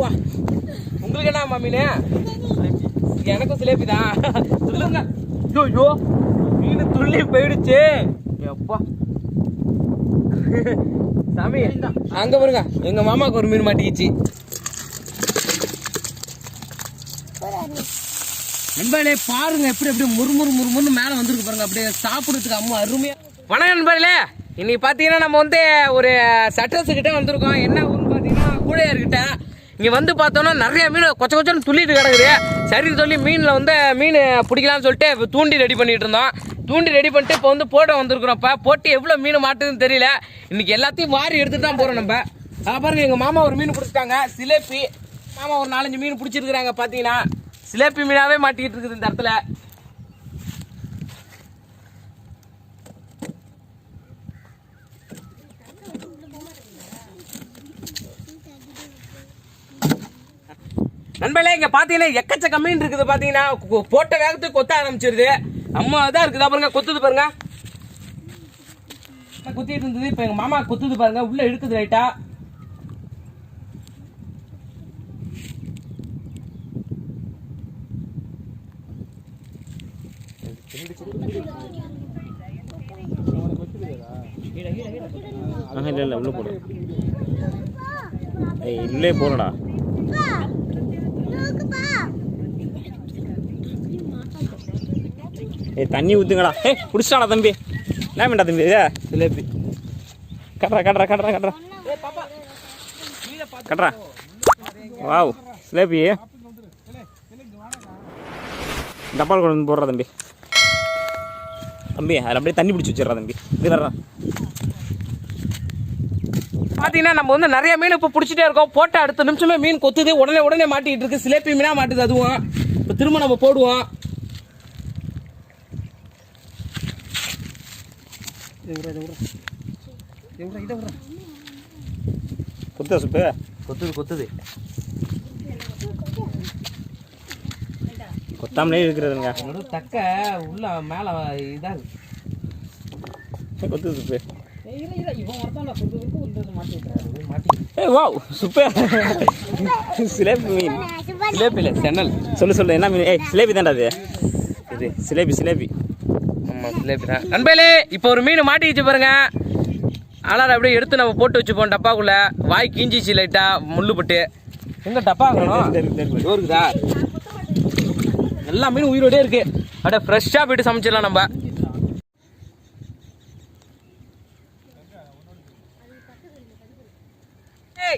வா. உங்களுக்கு என்ன மீன் எனக்கும் சிலேபி தான் சொல்லுங்க. ஐயோ மீன் துள்ளி போயிடுச்சு. எப்பா. சாமி அங்க பாருங்க. எங்க மாமாக்கு ஒரு மீன் மாட்டிக்கிச்சு. நண்பர்களே பாருங்க எப்படி எப்படி முறுமுறு முறுமுறுன்னு மேலே வந்துருக்கு பாருங்க. அப்படியே சாப்பிடுறதுக்கு அம்மா அருமையா வணக்கம் நண்பர்களே. இன்னைக்கு பார்த்தீங்கன்னா நம்ம வந்து ஒரு சட்டர்ஸ் கிட்ட வந்திருக்கோம். என்ன ஊர்னு பார்த்தீங்கன்னா கூழையார்கிட்ட இங்கே வந்து பார்த்தோம்னா நிறைய மீன் கொச்ச கொச்சன்னு துள்ளிட்டு கிடக்குது. சரி சொல்லி மீனில் வந்து மீன் பிடிக்கலாம்னு சொல்லிட்டு தூண்டி ரெடி பண்ணிட்டு இருந்தோம். தூண்டி ரெடி பண்ணிட்டு இப்போ வந்து போட வந்திருக்கிறோம் இப்போ போட்டு எவ்வளோ மீன் மாட்டுதுன்னு தெரியல. இன்னைக்கு எல்லாத்தையும் மாறி எடுத்துட்டு தான் போகிறோம் நம்ம. அதை பாருங்க எங்கள் மாமா ஒரு மீன் பிடிச்சிட்டாங்க. சிலேப்பி. மாமா ஒரு நாலஞ்சு மீன் பிடிச்சிருக்கிறாங்க பார்த்தீங்கன்னா சிலேப்பி மீனாகவே மாட்டிக்கிட்டு இருக்குது இந்த இடத்துல. நண்பர்களே இங்க பாத்தீங்கன்னா எக்கச்சக்க மீன் இருக்குது பாத்தீங்கன்னா போட்ட வேகத்துக்கு கொத்த ஆரம்பிச்சிருது. அம்மா தான் இருக்குது பாருங்க கொத்துது பாருங்க. குத்திட்டு இருந்தது. இப்ப எங்க மாமா குத்துது பாருங்க உள்ள இழுக்குது ரைட்டா இல்லை இல்லை உள்ளே போடு. ஏய் உள்ளே ஏய் தண்ணி ஊற்றுங்கடா ஏய் குடிச்சிட்டாடா தம்பி. என்ன வேண்டா தம்பி இது? சிலேபி கட்டுறா கட்டுறா கட்டுறா கட்டுறா. கட்டுறா. வாவ் சிலேபி டப்பால் கொண்டு வந்து போடுறா தம்பி. தம்பி அதில் அப்படியே தண்ணி பிடிச்சி வச்சிடுறா தம்பி. இது வர்றா பாத்தீங்கன்னா நம்ம வந்து நிறைய மீன் இப்போ பிடிச்சிட்டே இருக்கோம். போட்ட அடுத்த நிமிஷமே மீன் கொத்துது. உடனே உடனே மாட்டிட்டு இருக்கு. சிலேப்பி மீனா மாட்டுது அதுவும். இப்போ திரும்ப நம்ம போடுவோம். குத்தா சுப்பு கொத்துது கொத்துது கொத்தாமலே இருக்கிறதுங்க தக்க உள்ள மேல இதாக கொத்து சுப்பு சிலேபி இல்லை சென்னல் சொல்லு சொல்லு என்ன மீன் ஏய் சிலேபி தான்டா அது இது சிலேபி சிலேபி ஆமா சிலேபி தான் நண்பர்களே இப்போ ஒரு மீன் மாட்டிக்கிச்சு பாருங்க. அலாரம் அப்படியே எடுத்து நம்ம போட்டு வச்சுப்போம் டப்பாக்குள்ள. வாய் கீஞ்சிச்சு லைட்டா முள்ளு பட்டு. எங்க டப்பா இருக்குதா எல்லா மீனும் உயிரோடே இருக்கு. அப்படியே ஃப்ரெஷ்ஷாக போயிட்டு சமைச்சிடலாம் நம்ம.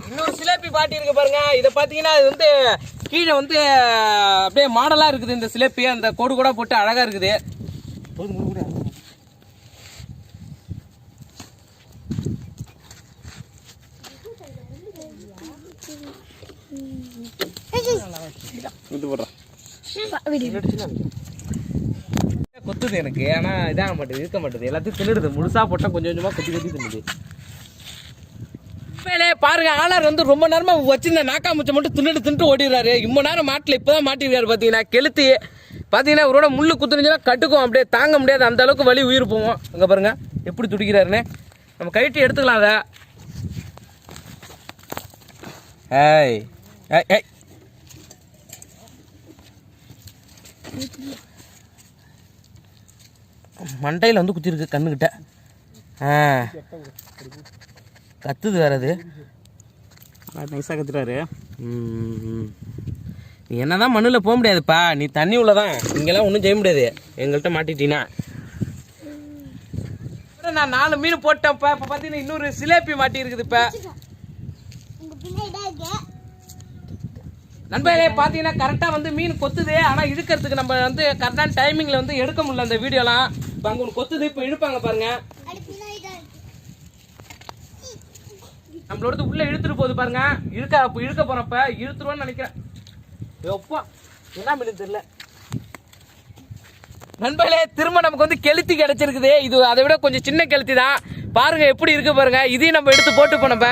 இன்னொரு சிலேபி பாட்டி இருக்கு பாருங்க. இதை பார்த்தீங்கன்னா இது வந்து கீழே வந்து அப்படியே மாடலாக இருக்குது இந்த சிலேபி அந்த கோடு கூட போட்டு அழகா இருக்குது. ஊத்து போடுறா. கொத்துது எனக்கு ஆனா இதாக மாட்டேது இருக்க மாட்டேது. எல்லாத்தையும் தின்னுடுது. முழுசா போட்டா கொஞ்சம் கொஞ்சமா கொத்தி கொத்தி தின்னுது உண்மையிலே பாருங்க ஆனார் வந்து ரொம்ப நேரமா வச்சிருந்த நாக்கா முச்சை மட்டும் தின்னுட்டு தின்னுட்டு ஓடிடுறாரு. இம்ம நேரம் மாட்டில் இப்பதான் மாட்டிருக்காரு பாத்தீங்கன்னா கெளுத்தி பாத்தீங்கன்னா இவரோட முள்ளு குத்துனுச்சுன்னா கட்டுக்கும். அப்படியே தாங்க முடியாது. அந்த அளவுக்கு வலி உயிர் போவோம் அங்க பாருங்க. எப்படி துடிக்கிறாருன்னு. நம்ம கைட்டி எடுத்துக்கலாம் அதை. ஏய் ஏய் ஏய். மண்டையில் வந்து குத்திருக்கு கண்ணுக்கிட்ட. ஆ. கத்துது வேற அது. நைஸாக கத்துறாரு ம். நீ என்னதான் மண்ணில் போக முடியாதுப்பா. நீ தண்ணி உள்ளதான். இங்கெல்லாம் ஒன்றும் செய்ய முடியாது. எங்கள்கிட்ட மாட்டிட்டீனா. நான் நாலு மீன் போட்டேன்ப்பா. இப்போ பார்த்தீங்கன்னா இன்னொரு சிலேபி மாட்டி இருக்குது இப்போ நண்பர்களே பார்த்தீங்கன்னா கரெக்டாக வந்து மீன் கொத்துது. ஆனால் இழுக்கிறதுக்கு நம்ம வந்து கரெக்டான டைமிங்கில் வந்து எடுக்க முடியல அந்த வீடியோலாம். இப்போ அங்கே ஒன்று கொத்துது. இப்போ இழுப்பாங்க பாருங்க. நம்மளோடது உள்ளே இழுத்துட்டு போகுது பாருங்க. இழுக்க அப்போ இழுக்க போகிறப்ப இழுத்துருவோன்னு நினைக்கிறேன். எப்பா என்ன மீன் தெரியல. நண்பர்களே திரும்ப நமக்கு வந்து கெளுத்தி கிடைச்சிருக்குது. இது அதை விட கொஞ்சம் சின்ன கெளுத்தி தான். பாருங்க எப்படி இருக்கு பாருங்க. இதையும் நம்ம எடுத்து போட்டு போனப்ப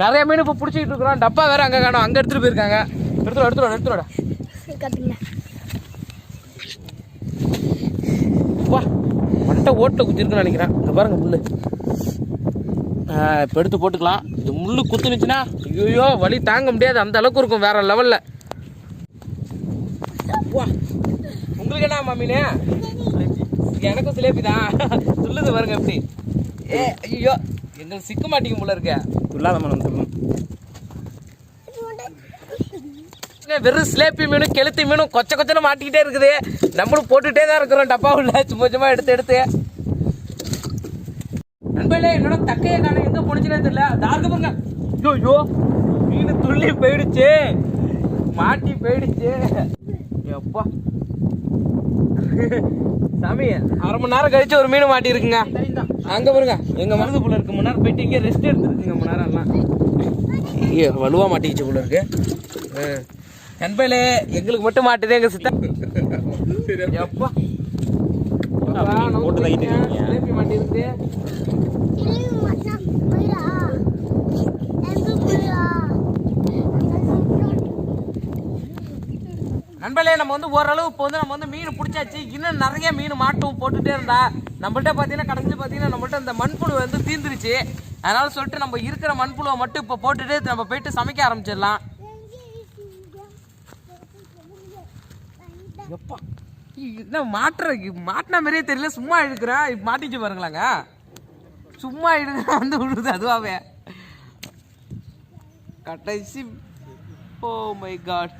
நிறைய மீன் இப்போ பிடிச்சிக்கிட்டு இருக்கிறோம். டப்பா வேற அங்கே காணும். அங்கே எடுத்துட்டு போயிருக்காங்க. எடுத்துட எடுத்துட எடுத்துட வா மண்டை ஓட்டில் குத்திருக்குன்னு நினைக்கிறேன். இங்கே பாருங்க முள்ளு. இப்போ எடுத்து போட்டுக்கலாம். இது முள்ளு குத்துனுச்சுன்னா ஐயோ வலி தாங்க முடியாது. அந்த அளவுக்கு இருக்கும் வேற லெவல்ல வா என்ன மாமீனே? எனக்கும் சிலேபி தான் சொல்லுது பாருங்க எப்படி. ஏ ஐயோ எங்களுக்கு சிக்க மாட்டேங்க போல இருக்க. துல்லாத மனம் சொல்லும். வெறும் சிலேப்பி மீனும் கெளுத்தி மீனும் கொச்ச கொச்சன்னு மாட்டிக்கிட்டே இருக்குது. நம்மளும் போட்டுட்டே தான் இருக்கிறோம் டப்பா உள்ள. சும்மா சும்மா எடுத்து எடுத்து. நண்பர்களே என்னோட தக்கைய காண எங்க போனுச்சுனே தெரியல. தார்க்க பாருங்க. ஐயோ ஐயோ மீன் துள்ளி போயிடுச்சு. மாட்டி போயிடுச்சு. எப்பா சாமி அரை மணி நேரம் கழிச்சு ஒரு மீன் மாட்டி இருக்குங்க அங்க பாருங்க எங்க மனது போல இருக்கு. மணி நேரம் போயிட்டு இங்கே ரெஸ்ட் எடுத்துருக்குங்க மணி நேரம் எல்லாம். ஐயோ வலுவா மாட்டிக்கிச்சு போல இருக்கு. நண்பர்களே எங்களுக்கு மட்டும் மாட்டுதே எங்க சித்தா. எப்பா. போட்டு தைக்கிட்டு இருக்கீங்க. சிலேபி மாட்டிருக்கு நண்பர்களே நம்ம வந்து ஓரளவு இப்போ வந்து நம்ம வந்து மீன் பிடிச்சாச்சு. இன்னும் நிறைய மீன் மாட்டும் போட்டுகிட்டே இருந்தா நம்மள்ட்ட பார்த்தீங்கன்னா கடைசியில் பார்த்தீங்கன்னா நம்மள்ட்ட இந்த மண்புழு வந்து தீந்துருச்சு. அதனால சொல்லிட்டு நம்ம இருக்கிற மண்புழுவை மட்டும் இப்போ போட்டுட்டு நம்ம போயிட்டு சமைக்க ஆரம்பிச்சிடலாம். எப்பா என்ன மாட்டுற மாட்டின மாதிரியே தெரியல. சும்மா இழுக்கிறேன் மாட்டிச்சு பாருங்களாங்க. சும்மா இழுக்கிற வந்து விழுது அதுவாகவே கடைசி ஓ மை காட்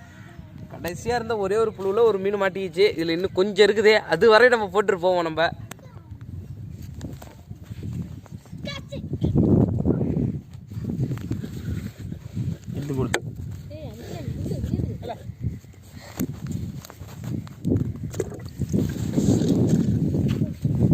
கடைசியாக இருந்த ஒரே ஒரு புழுவில் ஒரு மீன் மாட்டிக்கிச்சு. இதில் இன்னும் கொஞ்சம் இருக்குதே. அது வரை நம்ம போட்டுட்டு போவோம் நம்ம. எடுத்து கொடுத்து.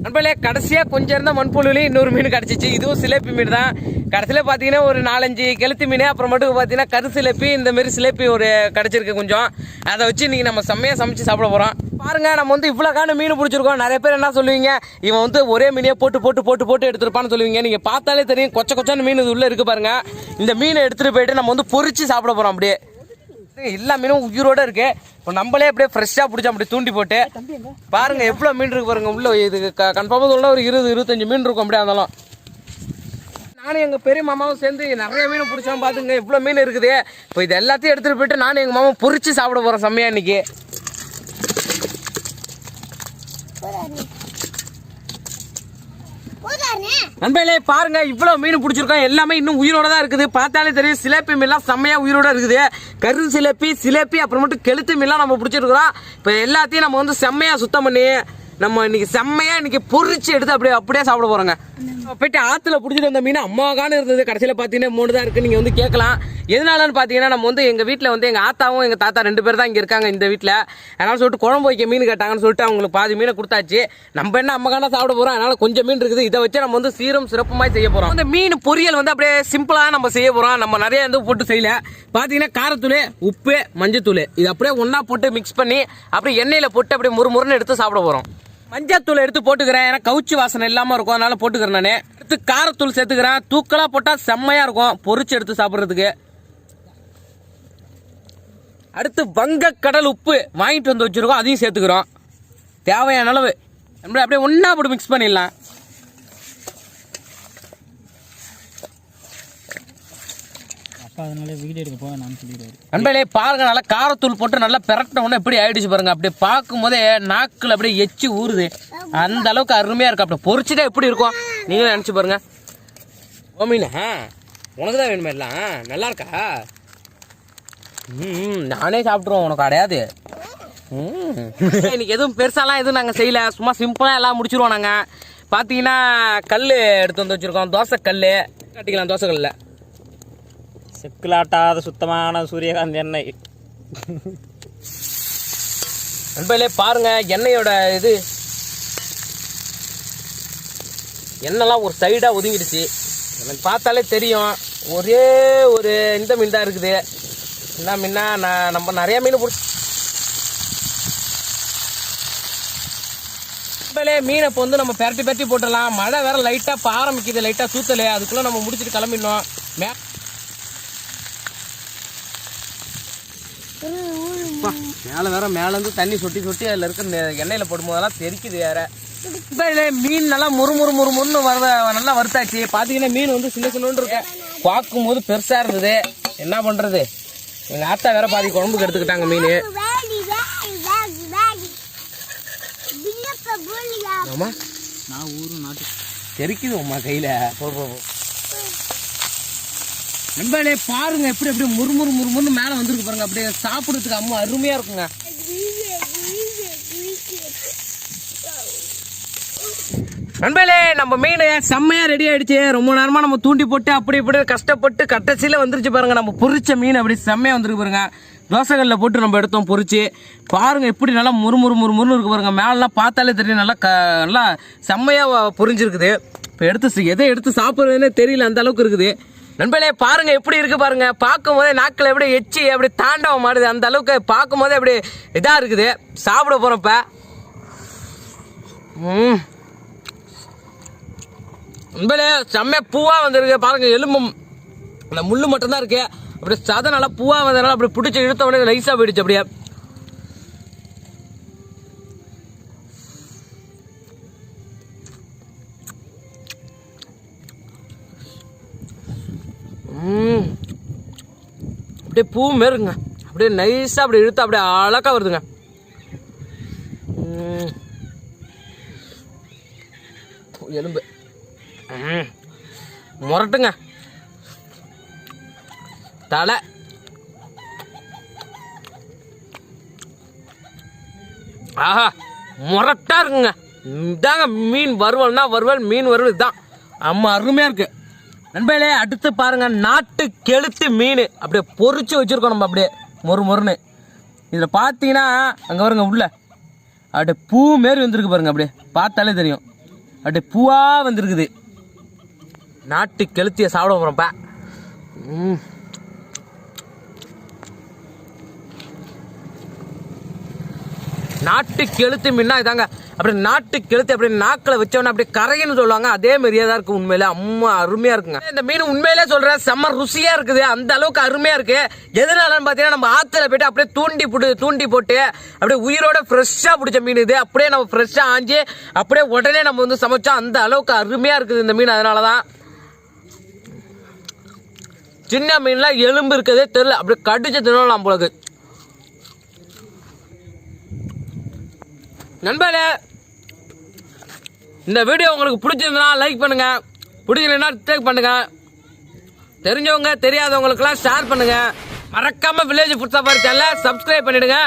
நண்பர்களே கடைசியாக கொஞ்சம் இருந்த மண்புழுலையும் இன்னொரு மீன் கிடச்சிச்சு. இதுவும் சிலேப்பி மீன் தான். கடைசியில் பார்த்தீங்கன்னா ஒரு நாலஞ்சு கெளுத்தி மீன் அப்புறம் மட்டும் பார்த்தீங்கன்னா கரு சிலேப்பி இந்த மாதிரி சிலேப்பி ஒரு கிடச்சிருக்கு கொஞ்சம். அதை வச்சு இன்றைக்கி நம்ம செம்மையாக சமைச்சு சாப்பிட போகிறோம் பாருங்க நம்ம வந்து இவ்வளோ காண மீன் பிடிச்சிருக்கோம். நிறைய பேர் என்ன சொல்லுவீங்க? இவன் வந்து ஒரே மீனையே போட்டு போட்டு போட்டு போட்டு எடுத்துருப்பான்னு சொல்லுவீங்க. நீங்கள் பார்த்தாலே தெரியும். கொச்ச கொச்சான மீன் இது உள்ளே இருக்குது பாருங்கள் இந்த மீனை எடுத்துகிட்டு போயிட்டு நம்ம வந்து பொறிச்சு சாப்பிட போகிறோம் அப்படியே. எல்லா மீனும் உயிரோட இருக்கு. இப்போ நம்மளே அப்படியே ஃப்ரெஷ்ஷாக பிடிச்சா அப்படி தூண்டி போட்டு பாருங்க எவ்வளோ மீன் இருக்கு பாருங்க உள்ள இது கன்ஃபார்மாக சொல்ல ஒரு இருபது இருபத்தஞ்சு மீன் இருக்கும் அப்படியே அதெல்லாம் நானும் எங்கள் பெரிய மாமாவும் சேர்ந்து நிறைய மீன் பிடிச்சோம் பார்த்துங்க இவ்வளோ மீன் இருக்குது. இப்போ இது எல்லாத்தையும் எடுத்துகிட்டு போயிட்டு நானும் எங்கள் மாமா பொரிச்சு சாப்பிட போகிறோம் செம்மையா இன்னைக்கு. நண்பர்களே பாருங்க இவ்வளவு மீன் பிடிச்சிருக்கோம். எல்லாமே இன்னும் உயிரோட தான் இருக்குது. பார்த்தாலே தெரியும் சிலேப்பி மீன்லாம் செம்மையா உயிரோட இருக்குது. கரு சிலேப்பி சிலேப்பி அப்புறமேட்டு கெளுத்து மீன்லாம் நம்ம பிடிச்சிருக்கிறோம். இப்போ எல்லாத்தையும் நம்ம வந்து செம்மையா சுத்தம் பண்ணி நம்ம இன்னைக்கு செம்மையா இன்னைக்கு பொரிச்சு எடுத்து அப்படியே அப்படியே சாப்பிட போறோங்க. போயிட்டு ஆற்றுல பிடிச்சிட்டு வந்த மீன் அம்மாக்கான இருந்தது. கடைசியில் பார்த்தீங்கன்னா மூணு தான் இருக்குது நீங்கள் வந்து கேட்கலாம். எதனாலன்னு பார்த்தீங்கன்னா நம்ம வந்து எங்கள் வீட்டில் வந்து எங்கள் ஆத்தாவும் எங்கள் தாத்தா ரெண்டு பேர் தான் இங்கே இருக்காங்க இந்த வீட்டில் அதனால சொல்லிட்டு குழம்பு வைக்க மீன் கேட்டாங்கன்னு சொல்லிட்டு அவங்களுக்கு பாதி மீனை கொடுத்தாச்சு. நம்ம என்ன அம்மாக்கான சாப்பிட போகிறோம் அதனால் கொஞ்சம் மீன் இருக்குது. இதை வச்சு நம்ம வந்து சீரும் சிறப்புமாய் செய்ய போகிறோம் அந்த மீன் பொரியல் வந்து அப்படியே சிம்பிளாக நம்ம செய்ய போகிறோம் நம்ம நிறைய வந்து போட்டு செய்யல. பார்த்தீங்கன்னா காரத்தூள் உப்பு மஞ்சத்தூள். இது அப்படியே ஒன்றா போட்டு மிக்ஸ் பண்ணி அப்படியே எண்ணெயில் போட்டு அப்படியே முறுமுறுன்னு எடுத்து சாப்பிட போகிறோம் மஞ்சத்தூள் எடுத்து போட்டுக்கிறேன். ஏன்னா கவுச்சி வாசனை இல்லாம இருக்கும். அதனால போட்டுக்கிறேன் நான். எடுத்து காரத்தூள் சேர்த்துக்கிறேன். தூக்கலா போட்டா செம்மையா இருக்கும். பொரிச்சு எடுத்து சாப்பிட்றதுக்கு. அடுத்து வங்கக்கடல் உப்பு வாங்கிட்டு வந்து வச்சிருக்கோம். அதையும் சேர்த்துக்கிறோம். தேவையான அளவு. நம்ம அப்படியே ஒன்றா போட்டு மிக்ஸ் பண்ணிடலாம். அதனால வீடியோ எடுக்க போக நான் சொல்லிடுவாரு. நண்பர்களே பாருங்க நல்லா காரத்தூள் போட்டு நல்லா பிரட்டின உடனே எப்படி ஆயிடுச்சு பாருங்க. அப்படியே பார்க்கும் போதே அப்படியே எச்சி ஊறுது. அந்த அளவுக்கு அருமையா இருக்கு. அப்படி பொரிச்சுட்டா எப்படி இருக்கும்? நீங்களும் நினைச்சு பாருங்க. ஓ மீனா உனக்கு தான் வேணுமா எல்லாம்? நல்லா இருக்கா? ம் நானே சாப்பிட்ருவோம் உனக்கு அடையாது. இன்னைக்கு எதுவும் பெருசாலாம் எதுவும் நாங்கள் செய்யல. சும்மா சிம்பிளாக எல்லாம் முடிச்சிருவோம் நாங்கள் பார்த்தீங்கன்னா கல் எடுத்து வந்து வச்சுருக்கோம். தோசை கல் கட்டிக்கலாம் தோசை கல்லில். செக்கிலாட்டாத சுத்தமான சூரியகாந்தி எண்ணெய். நண்பர்களே பாருங்க எண்ணெயோட இது. எண்ணெய்லாம் ஒரு சைடாக ஒதுங்கிடுச்சு. எனக்கு பார்த்தாலே தெரியும். ஒரே ஒரு இந்த மீன் தான் இருக்குது. என்ன மீன்னா நான் நம்ம நிறையா மீன் பிடிச்சி நண்பர்களே மீனை இப்போ வந்து நம்ம பெரட்டி பெரட்டி போட்டுடலாம். மழை வேறு லைட்டாக இப்போ ஆரம்பிக்குது. லைட்டாக தூத்தல். அதுக்குள்ளே நம்ம முடிச்சிட்டு கிளம்பிடணும். மே மேல வேற மேல இருந்து தண்ணி சொட்டி சொட்டி அதுல இருக்க எண்ணெயில போடும்போதெல்லாம் தெரிக்குது வேற இப்ப இதுல மீன் நல்லா முறு முறு முறு முறுன்னு வர நல்லா வறுத்தாச்சு பாத்தீங்கன்னா மீன் வந்து சின்ன சின்னோண்டு இருக்கு பார்க்கும்போது பெருசா இருந்தது என்ன பண்ணுறது எங்கள் ஆத்தா வேற பாதி குழம்புக்கு எடுத்துக்கிட்டாங்க மீன் Ready, ready, ready, ready. Binnappa bulliya. ஆமா நான் ஊரும் நாட்டு தெரிக்குது உமா கையில் போ போ. நண்பர்களே பாருங்க எப்படி எப்படி முறுமுறு முறுமுறுன்னு மேலே வந்துருக்கு பாருங்க. அப்படியே சாப்பிட்றதுக்கு அம்மா அருமையாக இருக்குங்க. நண்பர்களே நம்ம மீன் செம்மையா ரெடி ஆயிடுச்சு. ரொம்ப நேரமா நம்ம தூண்டி போட்டு அப்படி இப்படி கஷ்டப்பட்டு கட்டச்சில வந்துருச்சு பாருங்க. நம்ம பொரிச்ச மீன் அப்படி செம்மையா வந்துருக்கு பாருங்க. தோசைகளில் போட்டு நம்ம எடுத்தோம் பொறிச்சு பாருங்க எப்படி நல்லா முறுமுறு முறுமுறுன்னு இருக்கு பாருங்க. மேலெல்லாம் பார்த்தாலே தெரியும் நல்லா க நல்லா செம்மையா பொறிஞ்சிருக்குது இப்போ எடுத்து எதை எடுத்து சாப்பிட்றதுன்னே தெரியல அந்த அளவுக்கு இருக்குது. நண்பர்களே பாருங்க எப்படி இருக்கு பாருங்க. பார்க்கும் போதே நாக்கில் எப்படி எச்சி அப்படி தாண்டவம் மாடுது அந்த அளவுக்கு பார்க்கும் போதே அப்படி இதாக இருக்குது. சாப்பிட போகிறப்ப நண்பர்களே செம்மையா பூவாக வந்திருக்கு. பாருங்க எலும்பும் அந்த முள் மட்டும்தான் இருக்கு. அப்படியே சதை நல்லா பூவாக வந்ததுனால அப்படி பிடிச்சி இழுத்த உடனே லைஸாக போயிடுச்சு அப்படியே. அப்படியே பூ மாரிங்க. அப்படியே நைஸாக அப்படி இழுத்து அப்படியே அழகா வருதுங்க. எலும்பு. முரட்டுங்க. தலை. ஆஹா முரட்டா இருக்குங்க. இதாங்க மீன் வறுவல்னா வறுவல் மீன் வறுவல் இதுதான். அம்மா அருமையாக இருக்குது நண்பர்களே அடுத்து பாருங்க நாட்டு கெளுத்து மீன். அப்படியே பொறிச்சு வச்சிருக்கோம் நம்ம அப்படியே மொறு மொறுன்னு. இதில் பார்த்தீங்கன்னா அங்கே வருங்க உள்ள. அப்படியே பூ மாரி வந்திருக்கு பாருங்க அப்படியே. பார்த்தாலே தெரியும். அப்படியே பூவாக வந்திருக்குது. நாட்டு கெளுத்தியை சாப்பிட போகிறோம்ப்பா ம். நாட்டு கெழுத்து மீனா இதாங்க. அப்படியே நாட்டு கெழுத்து அப்படியே நாக்கில் வச்சவொடனே அப்படியே கரைன்னு சொல்லுவாங்க. அதே மாதிரியே தான் இருக்கு உண்மையிலே. அம்மா அருமையா இருக்குங்க. இந்த மீன் உண்மையிலே சொல்றேன் செம்ம ருசியா இருக்குது. அந்த அளவுக்கு அருமையா இருக்கு. எதனாலன்னு பார்த்தீங்கன்னா நம்ம ஆத்துல போயிட்டு அப்படியே தூண்டி போட்டு தூண்டி போட்டு அப்படியே உயிரோட ஃப்ரெஷ்ஷாக பிடிச்ச மீன் இது. அப்படியே நம்ம ஃப்ரெஷ்ஷாக ஆஞ்சு அப்படியே உடனே நம்ம வந்து சமைச்சோம். அந்த அளவுக்கு அருமையா இருக்குது இந்த மீன். அதனால தான் சின்ன மீன்லாம் எலும்பு இருக்கதே. தெரில அப்படியே கடிச்சு தினம் நம்மளுக்கு நண்பர்களே இந்த வீடியோ உங்களுக்கு பிடிச்சிருந்தனா லைக் பண்ணுங்க. பிடிக்கலன்னா டேக் பண்ணுங்க. தெரிஞ்சவங்க தெரியாதவங்களுக்கெல்லாம் ஷேர் பண்ணுங்க. மறக்காம வில்லேஜ் ஃபுட் சஃபாரி சேனலை சப்ஸ்கிரைப் பண்ணிடுங்க.